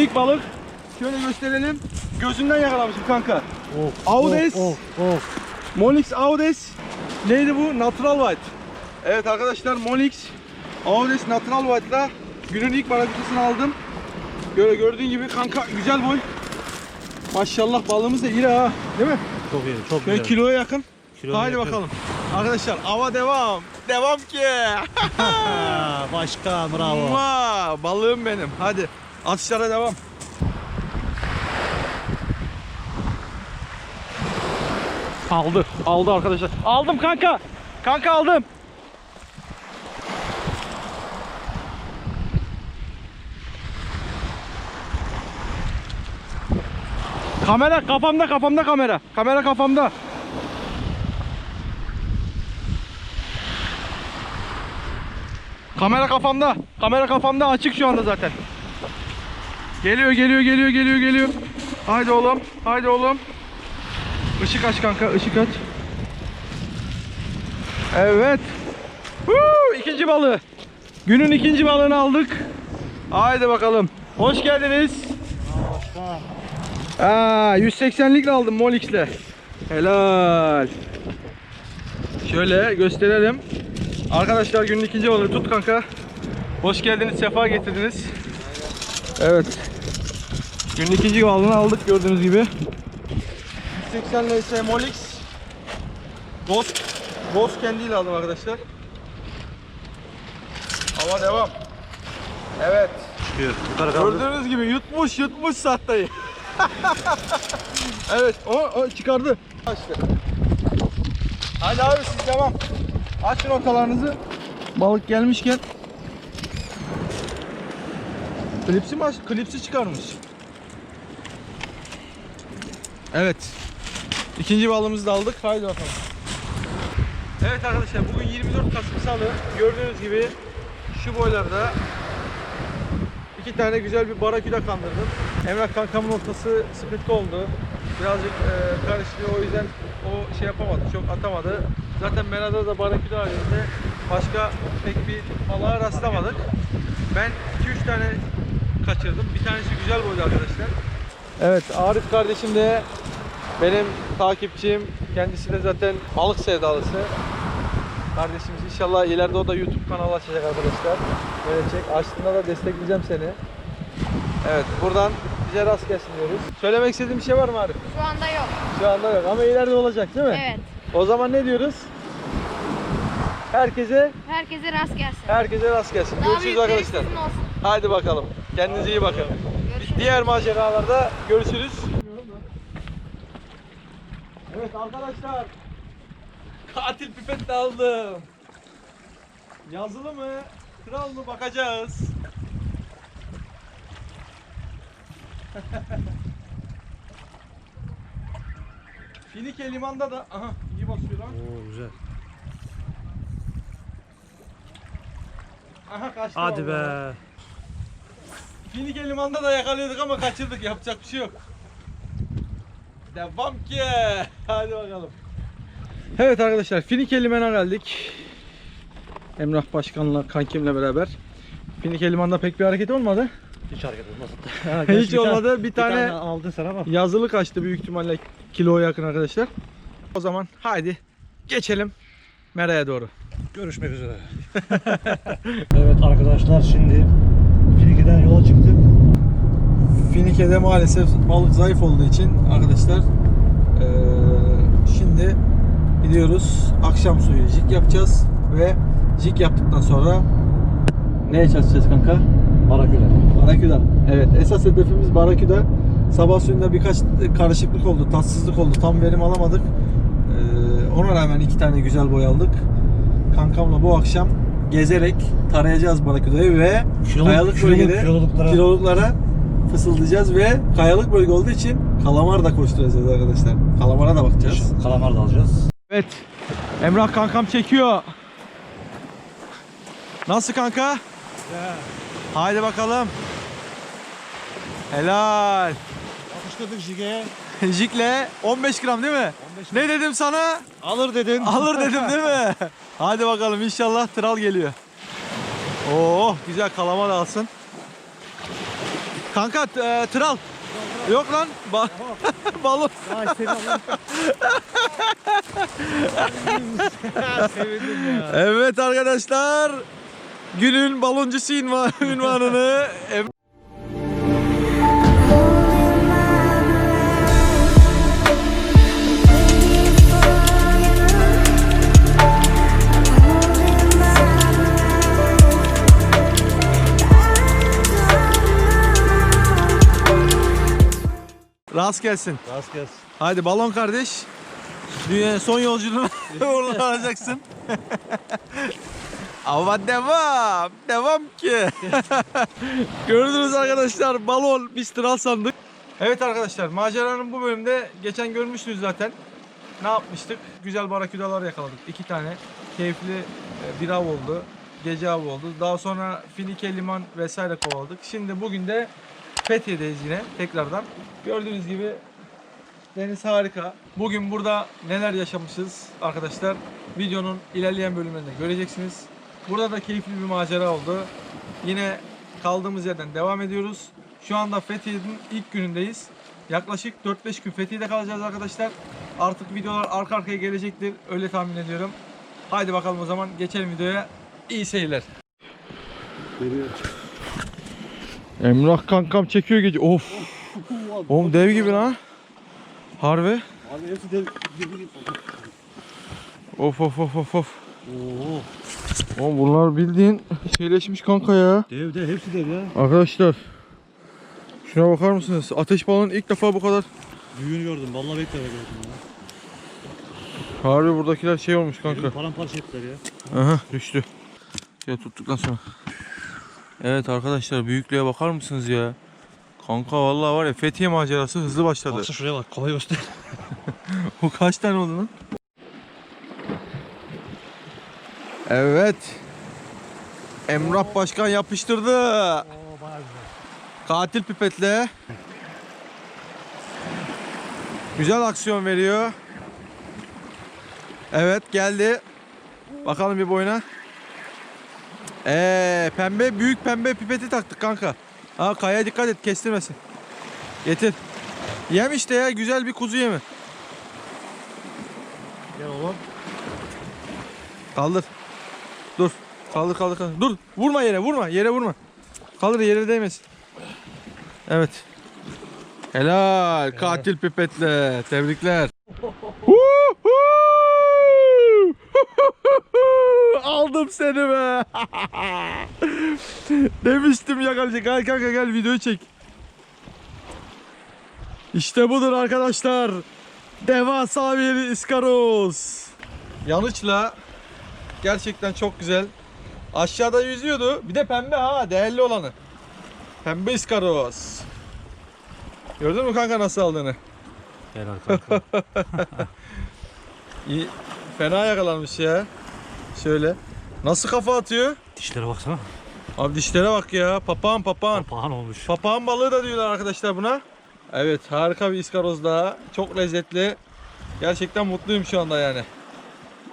İlk balık. Şöyle gösterelim. Gözünden yakalamışım kanka. Of. Audes. Of of. of. Monix Audes. Neydi bu? Natural White. Evet arkadaşlar Monix Audes Natural White'la günün ilk barakütesini aldım. Böyle gördüğün gibi kanka güzel boy. Maşallah balığımız da iri ha. Değil mi? Çok iyi. Çok Şöyle güzel. kiloya yakın. Kiloya Haydi yakın. bakalım. Arkadaşlar ava devam. Devam ki. Ha, Başkan bravo. Mua, balığım benim. Hadi atışlara devam. Aldı. Aldı arkadaşlar. Aldım kanka. Kanka aldım. Kamera kafamda kafamda kamera. Kamera kafamda. Kamera kafamda. Kamera kafamda açık şu anda zaten. Geliyor geliyor geliyor geliyor geliyor. Haydi oğlum. Haydi oğlum. Işık aç kanka ışık aç. Evet. Huu, ikinci balığı. Günün ikinci balığını aldık. Haydi bakalım. Hoş geldiniz. Aa, 180'lik aldım Molix'le. Helal. Şöyle gösterelim. Arkadaşlar günün ikinci balığı tut kanka. Hoş geldiniz, sefa getirdiniz. Evet. Günün ikinci balığını aldık gördüğünüz gibi. 180 LS Molix. Ghost. Ghost kendiyle aldım arkadaşlar. Hava devam. Evet. Çıkıyor. Gördüğünüz gibi yutmuş yutmuş sahtayı. evet o, o çıkardı. Açtı. Hadi abi siz devam. Açın ortalarınızı. Balık gelmişken. Klipsi mi aç? Klipsi çıkarmış. Evet. İkinci balığımızı da aldık. Haydi bakalım. Evet arkadaşlar bugün 24 Kasım Salı. Gördüğünüz gibi şu boylarda İki tane güzel bir baraküda kandırdım. Emrah kankamın ortası sıkıntı oldu. Birazcık e, karıştı o yüzden o şey yapamadı, çok atamadı. Zaten Menada da baraküda halinde başka pek bir balığa rastlamadık. Ben 2-3 tane kaçırdım. Bir tanesi güzel boydu arkadaşlar. Evet Arif kardeşim de benim takipçim. Kendisi de zaten balık sevdalısı. Kardeşimiz inşallah ileride o da YouTube kanalı açacak arkadaşlar. Gelecek. Açtığında da destekleyeceğim seni. Evet buradan bize rast gelsin diyoruz. Söylemek istediğin bir şey var mı Arif? Şu anda yok. Şu anda yok ama ileride olacak değil mi? Evet. O zaman ne diyoruz? Herkese Herkese rast gelsin. herkese rast gelsin. Daha Görüşürüz arkadaşlar. olsun. Hadi bakalım. Kendinize iyi bakın. Diğer maceralarda görüşürüz. Evet arkadaşlar. Katil pipet de aldım. Yazılı mı? Kral mı bakacağız. Finike limanda da aha iyi basıyor lan. Oo güzel. Aha kaçtı Hadi vallahi. be. Finike limanda da yakalıyorduk ama kaçırdık yapacak bir şey yok. Devam ki. Hadi bakalım. Evet arkadaşlar Finike limana geldik. Emrah Başkan'la kankimle beraber. Finike limanda pek bir hareket olmadı. Hiç hareket olmaz. Hiç olmadı. Bir tane aldın sen ama. yazılı kaçtı büyük ihtimalle kiloya yakın arkadaşlar. O zaman haydi geçelim Mera'ya doğru. Görüşmek üzere. evet arkadaşlar şimdi. Finike'de maalesef balık zayıf olduğu için arkadaşlar eee, şimdi gidiyoruz akşam suyu jig yapacağız ve jig yaptıktan sonra neye çalışacağız kanka? Baraküler. Baraküda. Evet esas hedefimiz Baraküda. Sabah suyunda birkaç karışıklık oldu, tatsızlık oldu. Tam verim alamadık. Eee, ona rağmen iki tane güzel boy aldık. Kankamla bu akşam gezerek tarayacağız Baraküda'yı ve Kiloluk- kayalık bölgede kiloluklara- kiloluklara fısıldayacağız ve kayalık bölge olduğu için kalamar da koşturacağız arkadaşlar. Kalamara da bakacağız. Kalamar da alacağız. Evet. Emrah kankam çekiyor. Nasıl kanka? Haydi bakalım. Helal. Yapıştırdık jige. Jikle 15 gram değil mi? 15 Ne dedim sana? Alır dedin. Alır dedim değil mi? Hadi bakalım inşallah tral geliyor. Oo güzel kalama da alsın. Kanka e, tral. Yok lan. Ba balon. Ay seni Allah'ım. Sevindim ya. Evet arkadaşlar. Günün baloncusu ünva- ünvanını Rast gelsin. Rast gelsin. Hadi balon kardeş. Dünyanın son yolculuğuna uğurlanacaksın. Ama devam. Devam ki. Gördünüz arkadaşlar balon biz tral sandık. Evet arkadaşlar maceranın bu bölümde geçen görmüştünüz zaten. Ne yapmıştık? Güzel baraküdalar yakaladık. İki tane keyifli e, bir av oldu. Gece av oldu. Daha sonra Finike liman vesaire kovaladık. Şimdi bugün de Fethiye'deyiz yine tekrardan. Gördüğünüz gibi Deniz harika. Bugün burada neler yaşamışız arkadaşlar videonun ilerleyen bölümlerinde göreceksiniz. Burada da keyifli bir macera oldu. Yine kaldığımız yerden devam ediyoruz. Şu anda Fethiye'nin ilk günündeyiz. Yaklaşık 4-5 gün Fethiye'de kalacağız arkadaşlar. Artık videolar arka arkaya gelecektir. Öyle tahmin ediyorum. Haydi bakalım o zaman geçelim videoya. İyi seyirler. Emrah kankam çekiyor gece. Of. Oğlum dev gibi lan. Harbi. Abi hepsi de Of of of of of. Oo. Oğlum bunlar bildiğin şeyleşmiş kanka ya. Dev de hepsi dev ya. Arkadaşlar. Şuna bakar mısınız? Ateş balonu ilk defa bu kadar. Büyüğünü gördüm. Vallahi bekle gördüm ya. Harbi buradakiler şey olmuş kanka. Kanka. Paramparça ettiler ya. Aha düştü. Şey tuttuktan sonra. Evet arkadaşlar büyüklüğe bakar mısınız ya? Kanka vallahi var ya Fethiye macerası hızlı başladı. Baksana şuraya bak. Kolay göster. Bu kaç tane oldu lan? Evet. Emrah Başkan yapıştırdı. Katil pipetle. Güzel aksiyon veriyor. Evet geldi. Bakalım bir boyuna. Ee, pembe büyük pembe pipeti taktık kanka. Ha kaya dikkat et kestirmesin. Getir. Yem işte ya güzel bir kuzu yemi. Gel oğlum. Kaldır. Dur. Kaldır kaldır kaldır. Dur. Vurma yere vurma. Yere vurma. Kaldır yere değmesin. Evet. Helal. Katil pipetle. Tebrikler. Huhu! Aldım seni be. Demiştim yakalayacak. Gel kanka gel videoyu çek. İşte budur arkadaşlar. Devasa bir iskaroz. Yanıçla gerçekten çok güzel. Aşağıda yüzüyordu. Bir de pembe ha değerli olanı. Pembe iskaroz. Gördün mü kanka nasıl aldığını? Helal kanka. İyi, fena yakalanmış ya. Şöyle. Nasıl kafa atıyor? Dişlere baksana. Abi dişlere bak ya. Papağan papağan. Papağan olmuş. Papağan balığı da diyorlar arkadaşlar buna. Evet harika bir iskaroz daha. Çok lezzetli. Gerçekten mutluyum şu anda yani.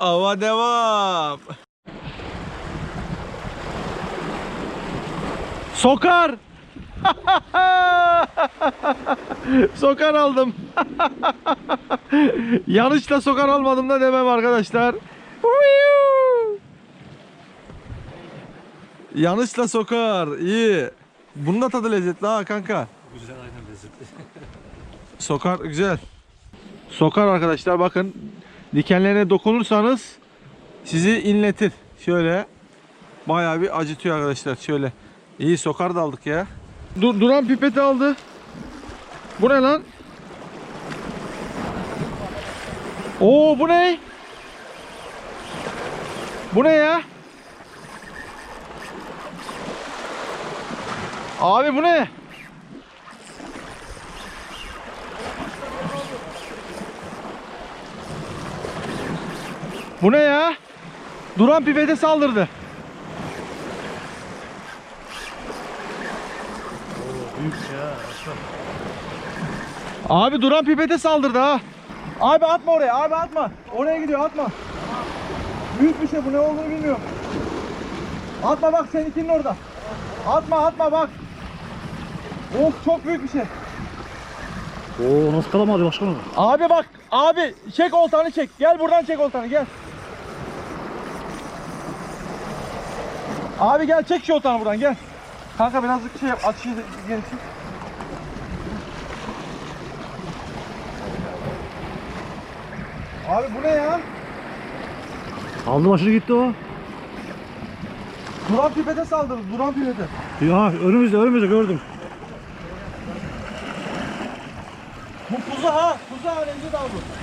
Ava devam. Sokar. sokar aldım. Yanlışla sokar almadım da demem arkadaşlar. Yanlışla sokar. İyi. Bunun da tadı lezzetli ha kanka. Güzel aynen lezzetli. Sokar güzel. Sokar arkadaşlar bakın. Dikenlerine dokunursanız sizi inletir. Şöyle. Bayağı bir acıtıyor arkadaşlar. Şöyle. İyi sokar da aldık ya. Dur, duran pipeti aldı. Bu ne lan? Oo bu ne? Bu ne ya? Abi bu ne? Bu ne ya? Duran pipete saldırdı. Büyük ya. Abi duran pipete saldırdı ha. Abi atma oraya. Abi atma. Oraya gidiyor atma. Büyük bir şey bu ne olduğunu bilmiyorum. Atma bak seninkinin orada. Atma atma bak. Of çok büyük bir şey. Oo nasıl kalamadı başkanım? Abi bak abi çek oltanı çek. Gel buradan çek oltanı gel. Abi gel çek şu oltanı buradan gel. Kanka birazcık şey yap açıyı geri çek. Abi bu ne ya? Aldı başını gitti o. Duran pipete saldırdı. Duran pipete. Ya önümüzde önümüzde gördüm. Bu kuzu ha. Kuzu ha. Rengi dal bu.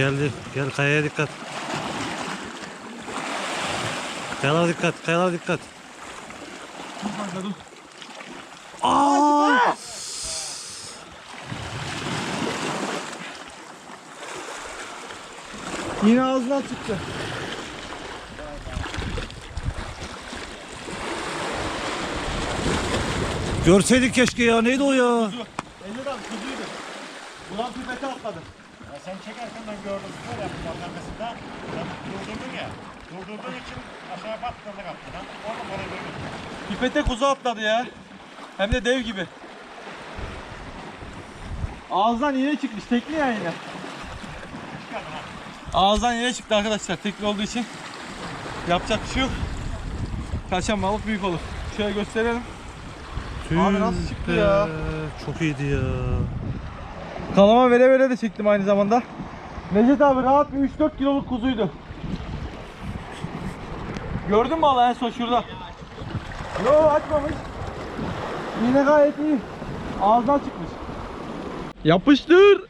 Geldi. Gel kayaya dikkat. Kayalara dikkat. Kayalara dikkat. Aa! Yine ağzından çıktı. Görseydik keşke ya. Neydi o ya? Elde dal kuzuydu. Duran pipete atladı. Sen çekerken ben gördüm. Böyle yaptım arkasında. Sen durdurdun ya. Durdurduğun için aşağıya battığında kaptın. Ha? Orada para gördüm. Pipete kuzu atladı ya. Hem de dev gibi. Ağızdan iğne çıkmış. Tekli ya yine. Ağızdan iğne çıktı arkadaşlar. Tekli olduğu için. Yapacak bir şey yok. Kaçan balık büyük olur. Şöyle gösterelim. Abi nasıl çıktı Tüh ya? Çok iyiydi ya. Kalama vere vere de çektim aynı zamanda. Necdet abi rahat bir 3-4 kiloluk kuzuydu. Gördün mü Allah en son şurada? Yo açmamış. Yine gayet iyi. Ağzından çıkmış. Yapıştır.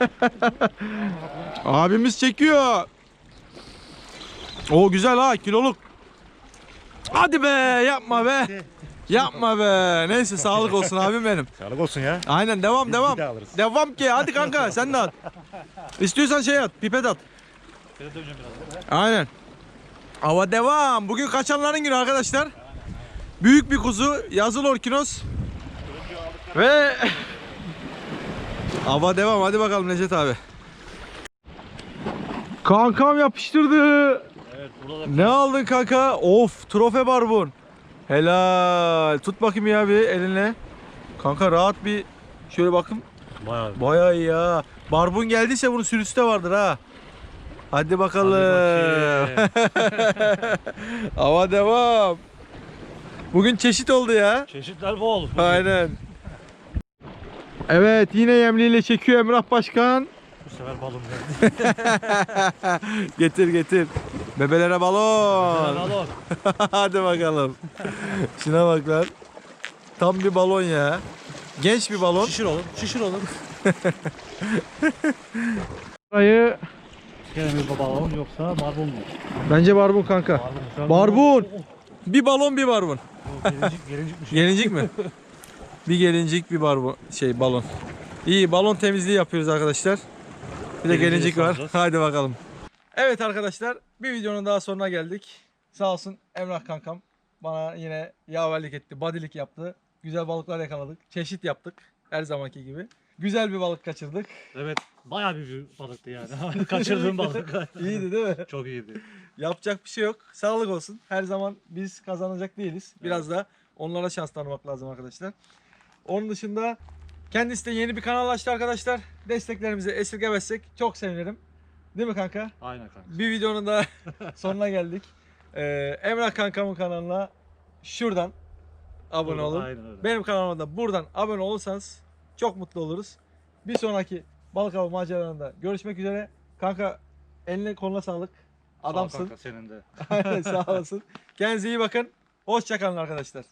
Abimiz çekiyor. O güzel ha kiloluk. Hadi be yapma be. Yapma be. Neyse sağlık olsun abim benim. Sağlık olsun ya. Aynen devam Biz devam. bir de alırız. Devam ki hadi kanka sen de at. İstiyorsan şey at pipet at. Aynen. Hava devam. Bugün kaçanların günü arkadaşlar. Büyük bir kuzu yazılı orkinos. Ve Hava devam hadi bakalım Necdet abi. Kankam yapıştırdı. Evet burada da Ne aldın kanka? Of trofe barbun. Helal. Tut bakayım ya bir elinle. Kanka rahat bir şöyle bakın. bayağı. Bayağı iyi ya. Barbun geldiyse bunun sürüsü de vardır ha. Hadi bakalım. Hava devam. Bugün çeşit oldu ya. Çeşitler bol. Aynen. Evet yine yemliyle çekiyor Emrah Başkan. Bu sefer balon geldi. getir getir. Bebelere balon. balon. Hadi bakalım. Şuna bak lan. Tam bir balon ya. Genç bir balon. Şişir oğlum. Şişir oğlum. Burayı Gene bir balon yoksa barbun mu? bence barbun kanka. Barbun. Barbun. Bir balon bir barbun. Gelincik, gelincikmiş. Gelincik mi? bir gelincik bir barbun şey balon. İyi balon temizliği yapıyoruz arkadaşlar. Bir de gelincik var. Hadi bakalım. Evet arkadaşlar bir videonun daha sonuna geldik. Sağ olsun Emrah kankam bana yine yaverlik etti, badilik yaptı. Güzel balıklar yakaladık. Çeşit yaptık her zamanki gibi. Güzel bir balık kaçırdık. Evet. Bayağı bir balıktı yani. Kaçırdığım balık. İyiydi değil mi? Çok iyiydi. Yapacak bir şey yok. Sağlık olsun. Her zaman biz kazanacak değiliz. Biraz da onlara şans tanımak lazım arkadaşlar. Onun dışında kendisi de yeni bir kanal açtı arkadaşlar. Desteklerimizi esirgemezsek çok sevinirim. Değil mi kanka? Aynen kanka. Bir videonun da sonuna geldik. Ee, Emrah kankamın kanalına şuradan abone olun. Aynen öyle. Benim kanalıma da buradan abone olursanız çok mutlu oluruz. Bir sonraki balık avı maceralarında görüşmek üzere. Kanka eline koluna sağlık. Sağ ol Adamsın. kanka, senin de. Aynen sağ olasın. Kendinize iyi bakın. Hoşçakalın arkadaşlar.